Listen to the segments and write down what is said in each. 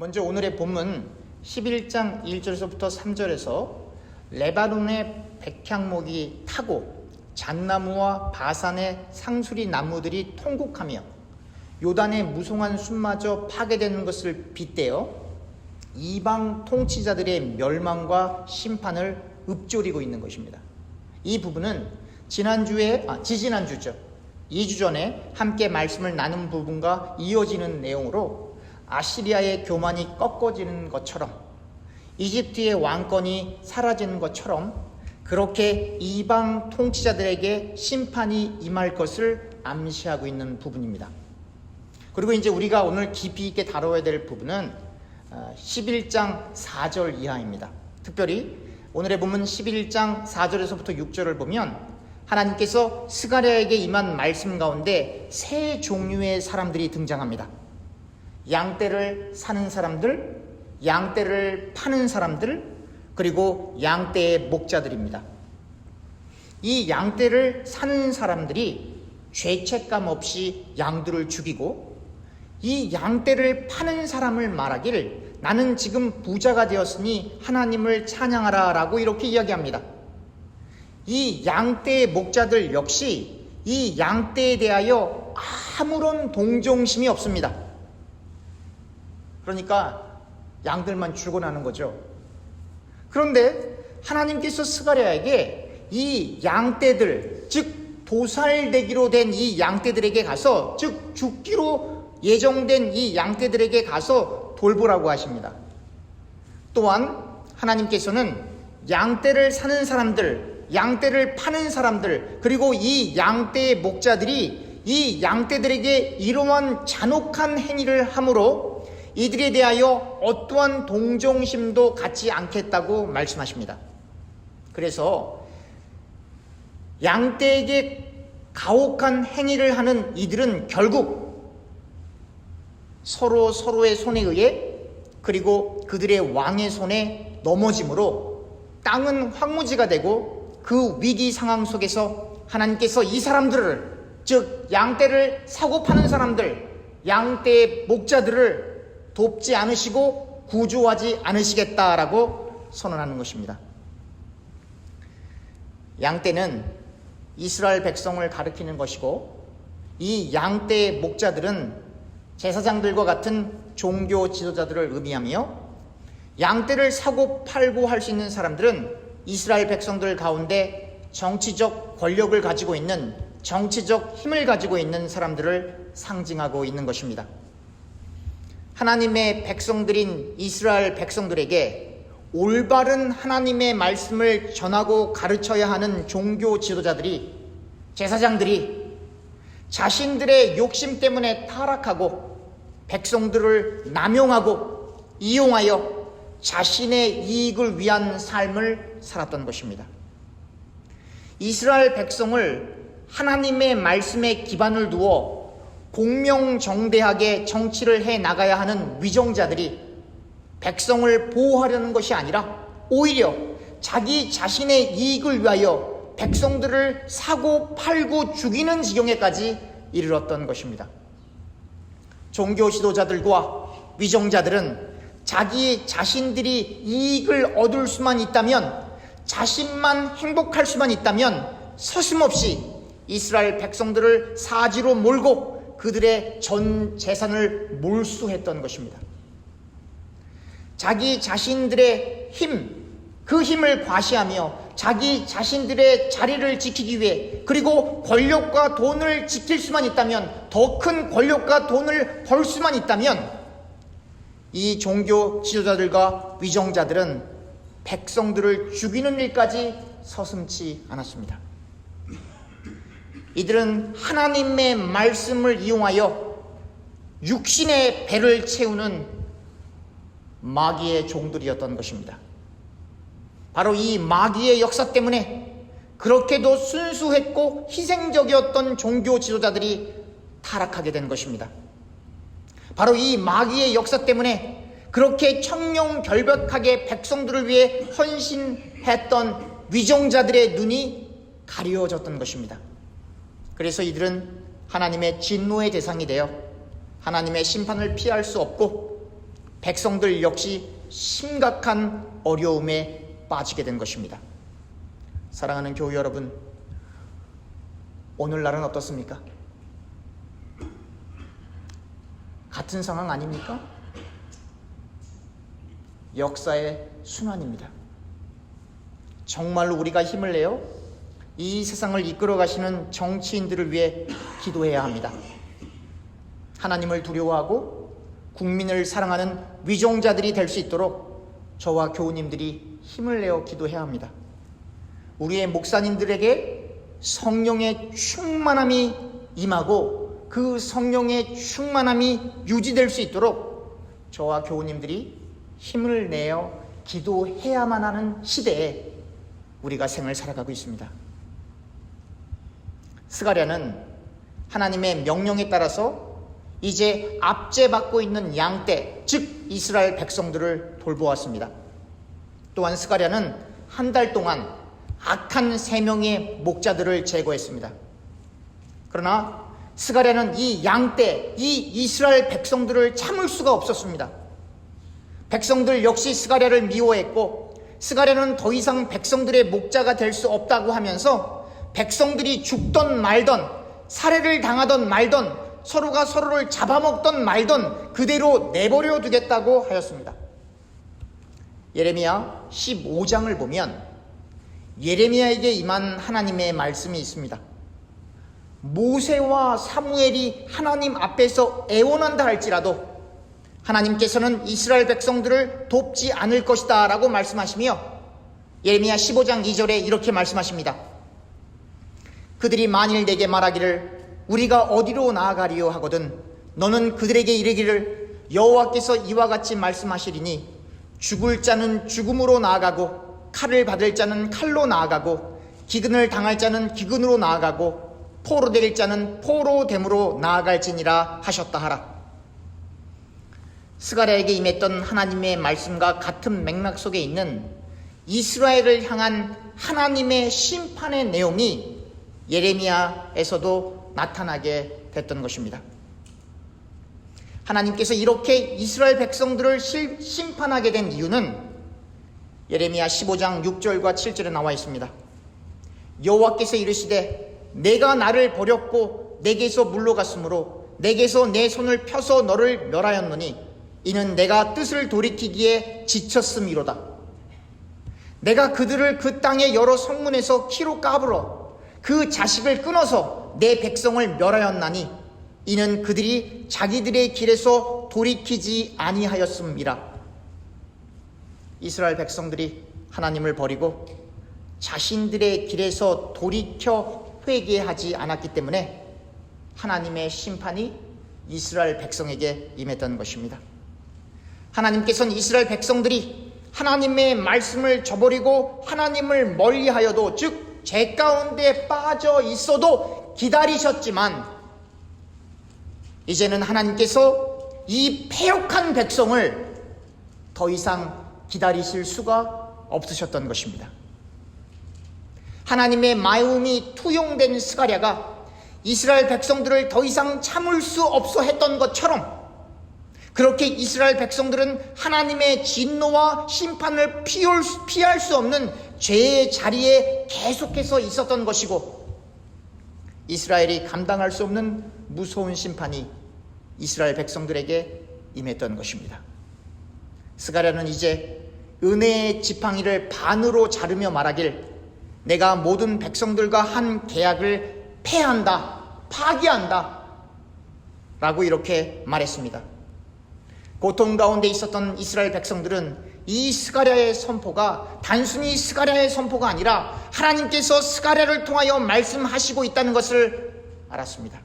먼저 오늘의 본문 11장 1절에서부터 3절에서 레바논의 백향목이 타고 잣나무와 바산의 상수리 나무들이 통곡하며 요단의 무성한 숲마저 파괴되는 것을 빗대어 이방 통치자들의 멸망과 심판을 읊조리고 있는 것입니다. 이 부분은 지난주에 아, 지지난주죠. 2주 전에 함께 말씀을 나눈 부분과 이어지는 내용으로 아시리아의 교만이 꺾어지는 것처럼 이집트의 왕권이 사라지는 것처럼 그렇게 이방 통치자들에게 심판이 임할 것을 암시하고 있는 부분입니다. 그리고 이제 우리가 오늘 깊이 있게 다뤄야 될 부분은 11장 4절 이하입니다. 특별히 오늘의 본문 11장 4절에서부터 6절을 보면 하나님께서 스가랴에게 임한 말씀 가운데 세 종류의 사람들이 등장합니다. 양떼를 사는 사람들, 양떼를 파는 사람들, 그리고 양떼의 목자들입니다. 이 양떼를 사는 사람들이 죄책감 없이 양들을 죽이고 이 양떼를 파는 사람을 말하기를 나는 지금 부자가 되었으니 하나님을 찬양하라 라고 이렇게 이야기합니다. 이 양떼의 목자들 역시 이 양떼에 대하여 아무런 동정심이 없습니다. 그러니까 양들만 죽어나는 거죠. 그런데 하나님께서 스가랴에게 이 양떼들, 즉 도살되기로 된 이 양떼들에게 가서, 즉 죽기로 예정된 이 양떼들에게 가서 돌보라고 하십니다. 또한 하나님께서는 양떼를 사는 사람들, 양떼를 파는 사람들, 그리고 이 양떼의 목자들이 이 양떼들에게 이러한 잔혹한 행위를 함으로 이들에 대하여 어떠한 동정심도 갖지 않겠다고 말씀하십니다. 그래서 양떼에게 가혹한 행위를 하는 이들은 결국 서로 서로의 손에 의해 그리고 그들의 왕의 손에 넘어짐으로 땅은 황무지가 되고 그 위기 상황 속에서 하나님께서 이 사람들을 즉 양떼를 사고 파는 사람들 양떼의 목자들을 돕지 않으시고 구조하지 않으시겠다라고 선언하는 것입니다. 양떼는 이스라엘 백성을 가리키는 것이고 이 양떼의 목자들은 제사장들과 같은 종교 지도자들을 의미하며 양떼를 사고 팔고 할 수 있는 사람들은 이스라엘 백성들 가운데 정치적 권력을 가지고 있는 정치적 힘을 가지고 있는 사람들을 상징하고 있는 것입니다. 하나님의 백성들인 이스라엘 백성들에게 올바른 하나님의 말씀을 전하고 가르쳐야 하는 종교 지도자들이 제사장들이 자신들의 욕심 때문에 타락하고 백성들을 남용하고 이용하여 자신의 이익을 위한 삶을 살았던 것입니다. 이스라엘 백성을 하나님의 말씀에 기반을 두어 공명정대하게 정치를 해 나가야 하는 위정자들이 백성을 보호하려는 것이 아니라 오히려 자기 자신의 이익을 위하여 백성들을 사고 팔고 죽이는 지경에까지 이르렀던 것입니다. 종교 지도자들과 위정자들은 자기 자신들이 이익을 얻을 수만 있다면 자신만 행복할 수만 있다면 서슴없이 이스라엘 백성들을 사지로 몰고 그들의 전 재산을 몰수했던 것입니다. 자기 자신들의 힘, 그 힘을 과시하며 자기 자신들의 자리를 지키기 위해 그리고 권력과 돈을 지킬 수만 있다면 더 큰 권력과 돈을 벌 수만 있다면 이 종교 지도자들과 위정자들은 백성들을 죽이는 일까지 서슴치 않았습니다. 이들은 하나님의 말씀을 이용하여 육신의 배를 채우는 마귀의 종들이었던 것입니다. 바로 이 마귀의 역사 때문에 그렇게도 순수했고 희생적이었던 종교 지도자들이 타락하게 된 것입니다. 바로 이 마귀의 역사 때문에 그렇게 청룡 결벽하게 백성들을 위해 헌신했던 위정자들의 눈이 가려졌던 것입니다. 그래서 이들은 하나님의 진노의 대상이 되어 하나님의 심판을 피할 수 없고 백성들 역시 심각한 어려움에 빠지게 된 것입니다. 사랑하는 교우 여러분, 오늘날은 어떻습니까? 같은 상황 아닙니까? 역사의 순환입니다. 정말로 우리가 힘을 내어 이 세상을 이끌어 가시는 정치인들을 위해 기도해야 합니다. 하나님을 두려워하고 국민을 사랑하는 위종자들이 될 수 있도록 저와 교우님들이 힘을 내어 기도해야 합니다. 우리의 목사님들에게 성령의 충만함이 임하고 그 성령의 충만함이 유지될 수 있도록 저와 교우님들이 힘을 내어 기도해야만 하는 시대에 우리가 생을 살아가고 있습니다. 스가랴는 하나님의 명령에 따라서 이제 압제받고 있는 양떼, 즉 이스라엘 백성들을 돌보았습니다. 또한 스가랴는 한 달 동안 악한 세 명의 목자들을 제거했습니다. 그러나 스가랴는 이 양떼, 이 이스라엘 백성들을 참을 수가 없었습니다. 백성들 역시 스가랴를 미워했고 스가랴는 더 이상 백성들의 목자가 될 수 없다고 하면서 백성들이 죽던 말던 살해를 당하던 말던 서로가 서로를 잡아먹던 말던 그대로 내버려 두겠다고 하였습니다. 예레미야 15장을 보면 예레미야에게 임한 하나님의 말씀이 있습니다. 모세와 사무엘이 하나님 앞에서 애원한다 할지라도 하나님께서는 이스라엘 백성들을 돕지 않을 것이다 라고 말씀하시며 예레미야 15장 2절에 이렇게 말씀하십니다. 그들이 만일 내게 말하기를 우리가 어디로 나아가리요 하거든 너는 그들에게 이르기를 여호와께서 이와 같이 말씀하시리니 죽을 자는 죽음으로 나아가고 칼을 받을 자는 칼로 나아가고 기근을 당할 자는 기근으로 나아가고 포로 될 자는 포로 됨으로 나아갈지니라 하셨다 하라. 스가랴에게 임했던 하나님의 말씀과 같은 맥락 속에 있는 이스라엘을 향한 하나님의 심판의 내용이 예레미야에서도 나타나게 됐던 것입니다. 하나님께서 이렇게 이스라엘 백성들을 심판하게 된 이유는 예레미야 15장 6절과 7절에 나와 있습니다. 여호와께서 이르시되 내가 나를 버렸고 내게서 물러갔으므로 내게서 내 손을 펴서 너를 멸하였노니 이는 내가 뜻을 돌이키기에 지쳤음이로다. 내가 그들을 그 땅의 여러 성문에서 키로 까불어 그 자식을 끊어서 내 백성을 멸하였나니 이는 그들이 자기들의 길에서 돌이키지 아니하였음이라. 이스라엘 백성들이 하나님을 버리고 자신들의 길에서 돌이켜 회개하지 않았기 때문에 하나님의 심판이 이스라엘 백성에게 임했던 것입니다. 하나님께서는 이스라엘 백성들이 하나님의 말씀을 저버리고 하나님을 멀리하여도 즉 죄 가운데 빠져 있어도 기다리셨지만 이제는 하나님께서 이 폐역한 백성을 더 이상 기다리실 수가 없으셨던 것입니다. 하나님의 마음이 투용된 스가랴가 이스라엘 백성들을 더 이상 참을 수 없어 했던 것처럼 그렇게 이스라엘 백성들은 하나님의 진노와 심판을 피할 수 없는 죄의 자리에 계속해서 있었던 것이고 이스라엘이 감당할 수 없는 무서운 심판이 이스라엘 백성들에게 임했던 것입니다. 스가랴는 이제 은혜의 지팡이를 반으로 자르며 말하길 내가 모든 백성들과 한 계약을 폐한다, 파기한다 라고 이렇게 말했습니다. 고통 가운데 있었던 이스라엘 백성들은 이 스가랴의 선포가 단순히 스가랴의 선포가 아니라 하나님께서 스가랴를 통하여 말씀하시고 있다는 것을 알았습니다.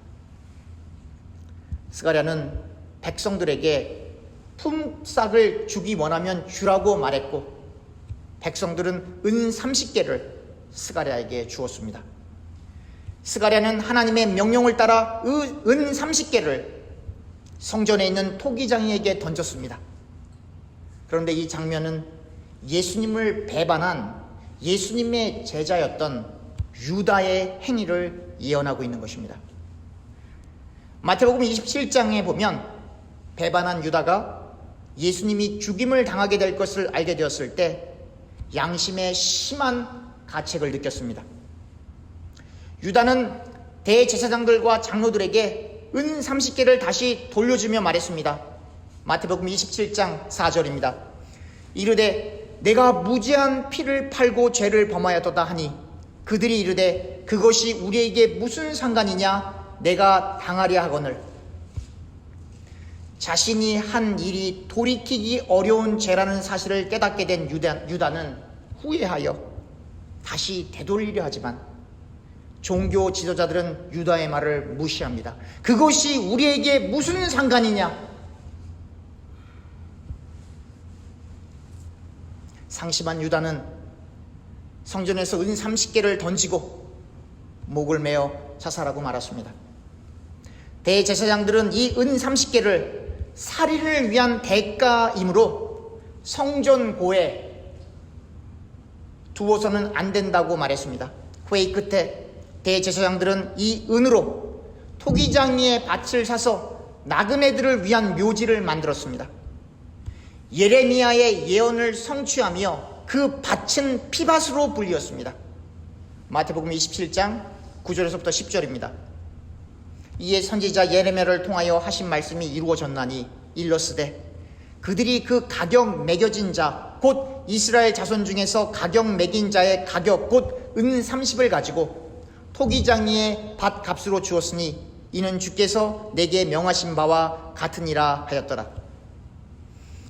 스가랴는 백성들에게 품삯을 주기 원하면 주라고 말했고 백성들은 은 30개를 스가랴에게 주었습니다. 스가랴는 하나님의 명령을 따라 은 30개를 성전에 있는 토기장이에게 던졌습니다. 그런데 이 장면은 예수님을 배반한 예수님의 제자였던 유다의 행위를 예언하고 있는 것입니다. 마태복음 27장에 보면 배반한 유다가 예수님이 죽임을 당하게 될 것을 알게 되었을 때 양심의 심한 가책을 느꼈습니다. 유다는 대제사장들과 장로들에게 은 30개를 다시 돌려주며 말했습니다. 마태복음 27장 4절입니다. 이르되 내가 무지한 피를 팔고 죄를 범하였도다 하니 그들이 이르되 그것이 우리에게 무슨 상관이냐 내가 당하려 하거늘 자신이 한 일이 돌이키기 어려운 죄라는 사실을 깨닫게 된 유다, 유다는 후회하여 다시 되돌리려 하지만 종교 지도자들은 유다의 말을 무시합니다. 그것이 우리에게 무슨 상관이냐? 상심한 유다는 성전에서 은 30개를 던지고 목을 메어 자살하고 말았습니다. 대제사장들은 이 은 30개를 살인을 위한 대가이므로 성전고에 두어서는 안 된다고 말했습니다. 회의 끝에 대제사장들은 이 은으로 토기장이의 밭을 사서 나그네들을 위한 묘지를 만들었습니다. 예레미야의 예언을 성취하며 그 밭은 피밭으로 불리었습니다. 마태복음 27장 9절에서부터 10절입니다. 이에 선지자 예레미야를 통하여 하신 말씀이 이루어졌나니 일러스되 그들이 그 가격 매겨진 자 곧 이스라엘 자손 중에서 가격 매긴 자의 가격 곧 은 30을 가지고 토기장이의 밭 값으로 주었으니 이는 주께서 내게 명하신 바와 같으니라 하였더라.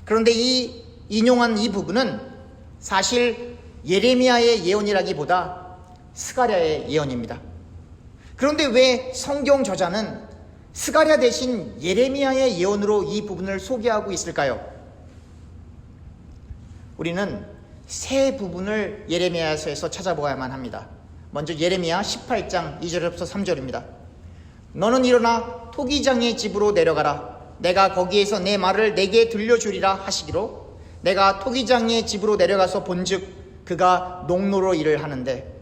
그런데 이 인용한 이 부분은 사실 예레미야의 예언이라기보다 스가랴의 예언입니다. 그런데 왜 성경 저자는 스가랴 대신 예레미야의 예언으로 이 부분을 소개하고 있을까요? 우리는 세 부분을 예레미야서에서 찾아보아야만 합니다. 먼저 예레미야 18장 2절부터 3절입니다. 너는 일어나 토기장의 집으로 내려가라. 내가 거기에서 내 말을 내게 들려주리라 하시기로 내가 토기장의 집으로 내려가서 본즉 그가 농로로 일을 하는데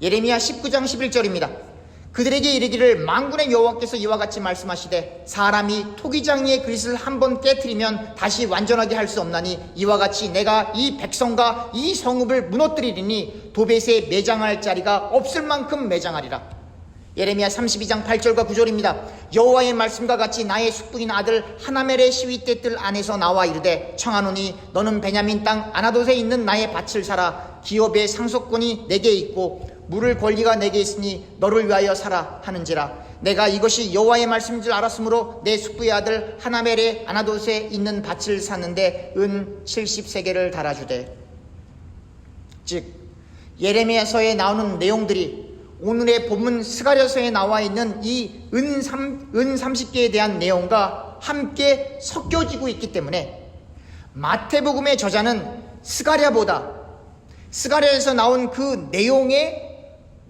예레미야 19장 11절입니다. 그들에게 이르기를 망군의 여호와께서 이와 같이 말씀하시되 사람이 토기장이의 그릇을 한 번 깨뜨리면 다시 완전하게 할 수 없나니 이와 같이 내가 이 백성과 이 성읍을 무너뜨리리니 도벳에 매장할 자리가 없을 만큼 매장하리라. 예레미야 32장 8절과 9절입니다. 여호와의 말씀과 같이 나의 숙부인 아들 하나멜의 시위대 뜰 안에서 나와 이르되 청하노니 너는 베냐민 땅 아나돗에 있는 나의 밭을 사라 기업의 상속권이 내게 있고 물을 권리가 내게 있으니 너를 위하여 사라 하는지라. 내가 이것이 여호와의 말씀인 줄 알았으므로 내 숙부의 아들 하나멜의 아나돗에 있는 밭을 샀는데 은 70세계를 달아주되. 즉 예레미야서에 나오는 내용들이 오늘의 본문 스가랴서에 나와 있는 이은 3, 은 30개에 대한 내용과 함께 섞여지고 있기 때문에 마태복음의 저자는 스가랴보다 스가랴에서 나온 그 내용의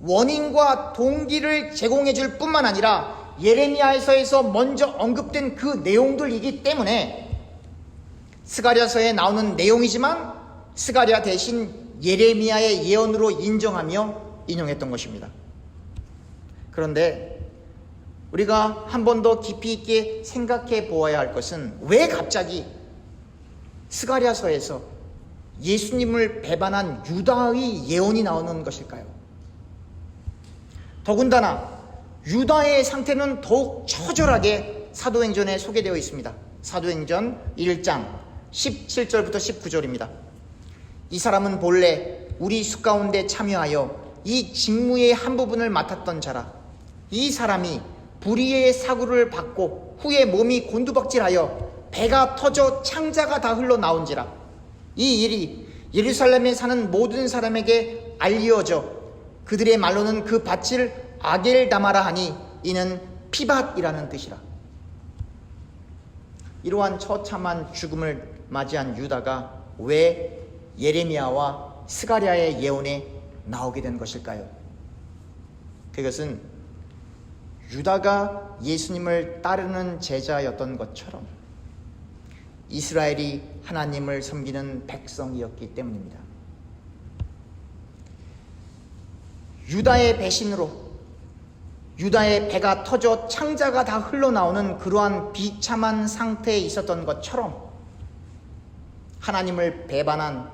원인과 동기를 제공해 줄 뿐만 아니라 예레미야에서에서 먼저 언급된 그 내용들이기 때문에 스가랴서에 나오는 내용이지만 스가랴 대신 예레미야의 예언으로 인정하며 인용했던 것입니다. 그런데 우리가 한 번 더 깊이 있게 생각해 보아야 할 것은 왜 갑자기 스가랴서에서 예수님을 배반한 유다의 예언이 나오는 것일까요? 더군다나 유다의 상태는 더욱 처절하게 사도행전에 소개되어 있습니다. 사도행전 1장 17절부터 19절입니다. 이 사람은 본래 우리 수 가운데 참여하여 이 직무의 한 부분을 맡았던 자라. 이 사람이 불의의 사고를 받고 후에 몸이 곤두박질하여 배가 터져 창자가 다 흘러나온지라. 이 일이 예루살렘에 사는 모든 사람에게 알려져 그들의 말로는 그 밭을 아겔 다마라 하니 이는 피밭이라는 뜻이라. 이러한 처참한 죽음을 맞이한 유다가 왜 예레미야와 스가랴의 예언에 나오게 된 것일까요? 그것은 유다가 예수님을 따르는 제자였던 것처럼 이스라엘이 하나님을 섬기는 백성이었기 때문입니다. 유다의 배신으로 유다의 배가 터져 창자가 다 흘러나오는 그러한 비참한 상태에 있었던 것처럼 하나님을 배반한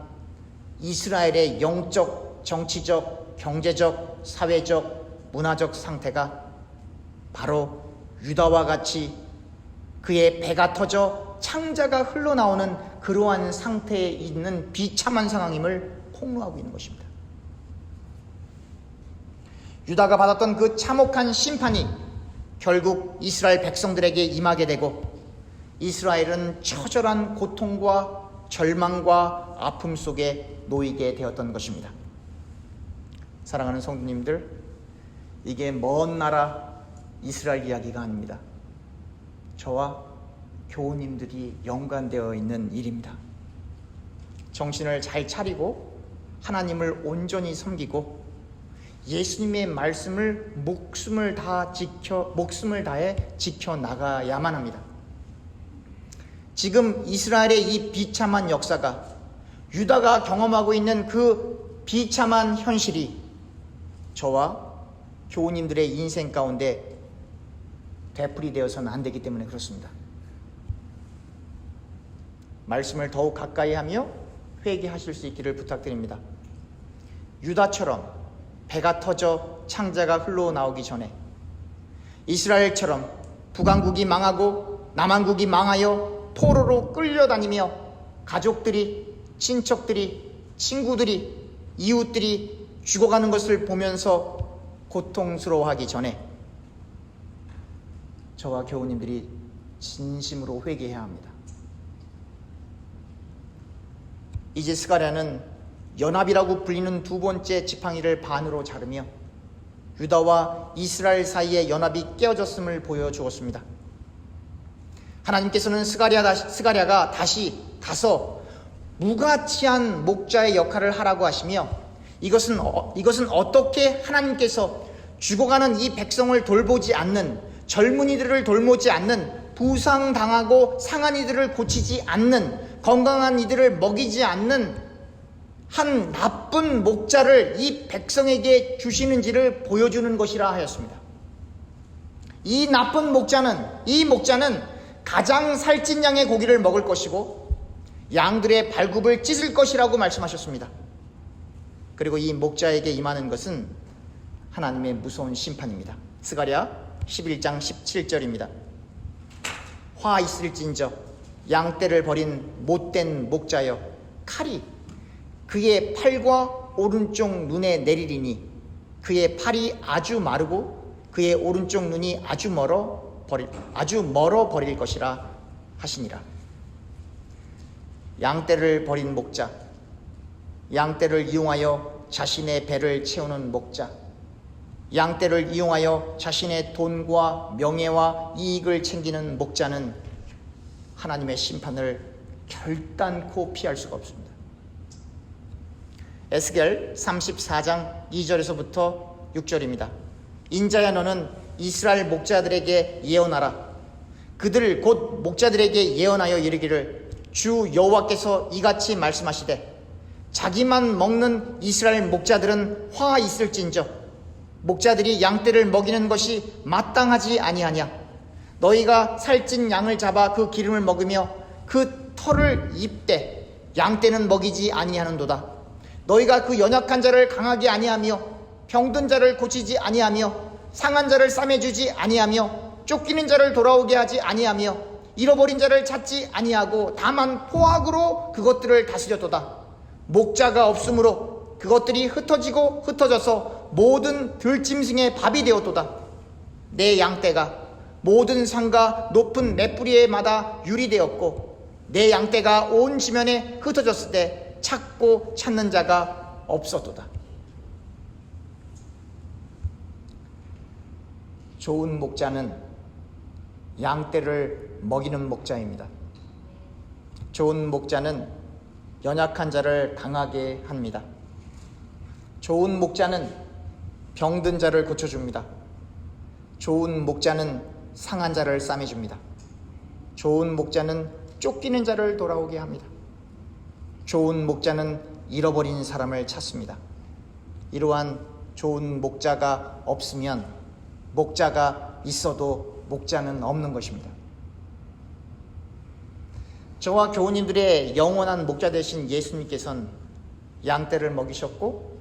이스라엘의 영적, 정치적, 경제적, 사회적, 문화적 상태가 바로 유다와 같이 그의 배가 터져 창자가 흘러나오는 그러한 상태에 있는 비참한 상황임을 폭로하고 있는 것입니다. 유다가 받았던 그 참혹한 심판이 결국 이스라엘 백성들에게 임하게 되고 이스라엘은 처절한 고통과 절망과 아픔 속에 놓이게 되었던 것입니다. 사랑하는 성도님들, 이게 먼 나라 이스라엘 이야기가 아닙니다. 저와 교우님들이 연관되어 있는 일입니다. 정신을 잘 차리고 하나님을 온전히 섬기고 예수님의 말씀을 목숨을 다 지켜 목숨을 다해 지켜 나가야만 합니다. 지금 이스라엘의 이 비참한 역사가 유다가 경험하고 있는 그 비참한 현실이 저와 교우님들의 인생 가운데 되풀이 되어서는 안 되기 때문에 그렇습니다. 말씀을 더욱 가까이 하며 회개하실 수 있기를 부탁드립니다. 유다처럼 배가 터져 창자가 흘러나오기 전에 이스라엘처럼 북왕국이 망하고 남왕국이 망하여 포로로 끌려다니며 가족들이 친척들이 친구들이 이웃들이 죽어가는 것을 보면서 고통스러워하기 전에 저와 교우님들이 진심으로 회개해야 합니다. 이제 스가랴는 연합이라고 불리는 두 번째 지팡이를 반으로 자르며 유다와 이스라엘 사이의 연합이 깨어졌음을 보여주었습니다. 하나님께서는 스가랴, 스가랴가 다시 가서 무가치한 목자의 역할을 하라고 하시며 이것은, 어, 이것은 어떻게 하나님께서 죽어가는 이 백성을 돌보지 않는 젊은이들을 돌보지 않는 부상당하고 상한 이들을 고치지 않는 건강한 이들을 먹이지 않는 한 나쁜 목자를 이 백성에게 주시는지를 보여주는 것이라 하였습니다. 이 나쁜 목자는 이 목자는 가장 살찐 양의 고기를 먹을 것이고 양들의 발굽을 찢을 것이라고 말씀하셨습니다. 그리고 이 목자에게 임하는 것은 하나님의 무서운 심판입니다. 스가랴 11장 17절입니다. 화 있을진저 양떼를 버린 못된 목자여 칼이 그의 팔과 오른쪽 눈에 내리리니 그의 팔이 아주 마르고 그의 오른쪽 눈이 아주 멀어 버릴 아주 멀어 버릴 것이라 하시니라. 양떼를 버린 목자, 양떼를 이용하여 자신의 배를 채우는 목자, 양떼를 이용하여 자신의 돈과 명예와 이익을 챙기는 목자는 하나님의 심판을 결단코 피할 수가 없습니다. 에스겔 34장 2절에서부터 6절입니다. 인자야 너는 이스라엘 목자들에게 예언하라. 그들 곧 목자들에게 예언하여 이르기를 주 여호와께서 이같이 말씀하시되 자기만 먹는 이스라엘 목자들은 화 있을진저 목자들이 양떼를 먹이는 것이 마땅하지 아니하냐 너희가 살찐 양을 잡아 그 기름을 먹으며 그 털을 입되 양떼는 먹이지 아니하는도다 너희가 그 연약한 자를 강하게 아니하며 병든 자를 고치지 아니하며 상한 자를 싸매 주지 아니하며 쫓기는 자를 돌아오게 하지 아니하며 잃어버린 자를 찾지 아니하고 다만 포악으로 그것들을 다스렸도다. 목자가 없으므로 그것들이 흩어지고 흩어져서 모든 들짐승의 밥이 되었도다. 내 양떼가 모든 산과 높은 맷뿌리에마다 유리되었고 내 양떼가 온 지면에 흩어졌을 때 찾고 찾는 자가 없었도다. 좋은 목자는 양떼를 먹이는 목자입니다. 좋은 목자는 연약한 자를 강하게 합니다. 좋은 목자는 병든 자를 고쳐줍니다. 좋은 목자는 상한 자를 싸매줍니다. 좋은 목자는 쫓기는 자를 돌아오게 합니다. 좋은 목자는 잃어버린 사람을 찾습니다. 이러한 좋은 목자가 없으면 목자가 있어도 목자는 없는 것입니다. 저와 교우님들의 영원한 목자 되신 예수님께서는 양떼를 먹이셨고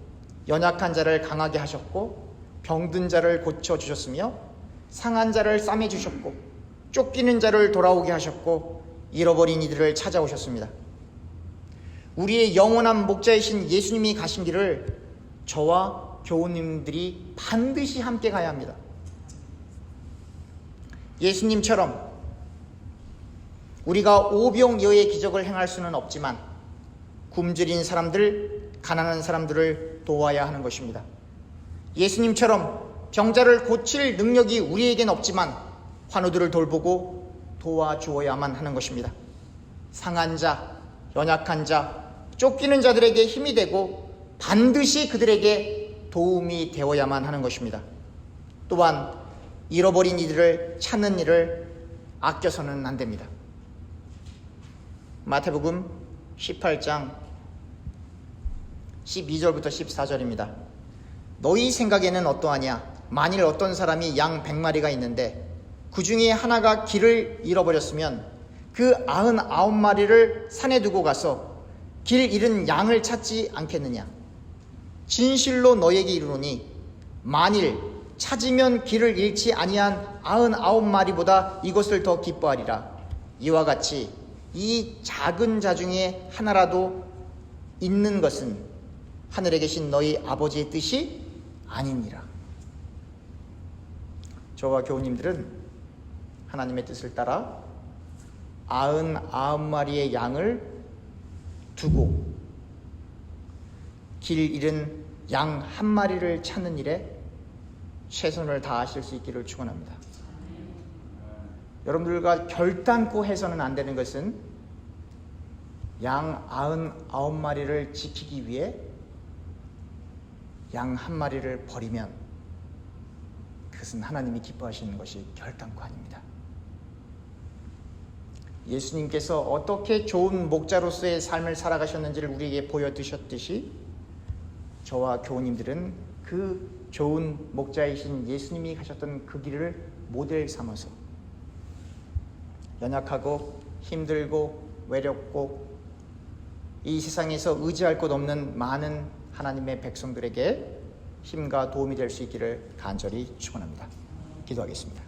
연약한 자를 강하게 하셨고 병든 자를 고쳐 주셨으며 상한 자를 싸매 주셨고 쫓기는 자를 돌아오게 하셨고 잃어버린 이들을 찾아오셨습니다. 우리의 영원한 목자이신 예수님이 가신 길을 저와 교우님들이 반드시 함께 가야 합니다. 예수님처럼 우리가 오병이어의 기적을 행할 수는 없지만 굶주린 사람들, 가난한 사람들을 도와야 하는 것입니다. 예수님처럼 병자를 고칠 능력이 우리에겐 없지만 환우들을 돌보고 도와주어야만 하는 것입니다. 상한 자, 연약한 자, 쫓기는 자들에게 힘이 되고 반드시 그들에게 도움이 되어야만 하는 것입니다. 또한 잃어버린 이들을 찾는 일을 아껴서는 안 됩니다. 마태복음 18장 12절부터 14절입니다. 너희 생각에는 어떠하냐? 만일 어떤 사람이 양 100마리가 있는데 그 중에 하나가 길을 잃어버렸으면 그 99마리를 산에 두고 가서 길 잃은 양을 찾지 않겠느냐? 진실로 너에게 이르노니 만일 찾으면 길을 잃지 아니한 99마리보다 이것을 더 기뻐하리라. 이와 같이 이 작은 자 중에 하나라도 있는 것은 하늘에 계신 너희 아버지의 뜻이 아니니라. 저와 교우님들은 하나님의 뜻을 따라 아흔 아홉 마리의 양을 두고 길 잃은 양 한 마리를 찾는 일에 최선을 다하실 수 있기를 축원합니다. 여러분들과 결단코 해서는 안 되는 것은 양 아흔 아홉 마리를 지키기 위해 양 한 마리를 버리면 그것은 하나님이 기뻐하시는 것이 결단코 아닙니다. 예수님께서 어떻게 좋은 목자로서의 삶을 살아가셨는지를 우리에게 보여주셨듯이 저와 교우님들은 그 좋은 목자이신 예수님이 가셨던 그 길을 모델 삼아서 연약하고 힘들고 외롭고 이 세상에서 의지할 곳 없는 많은 하나님의 백성들에게 힘과 도움이 될 수 있기를 간절히 축원합니다. 기도하겠습니다.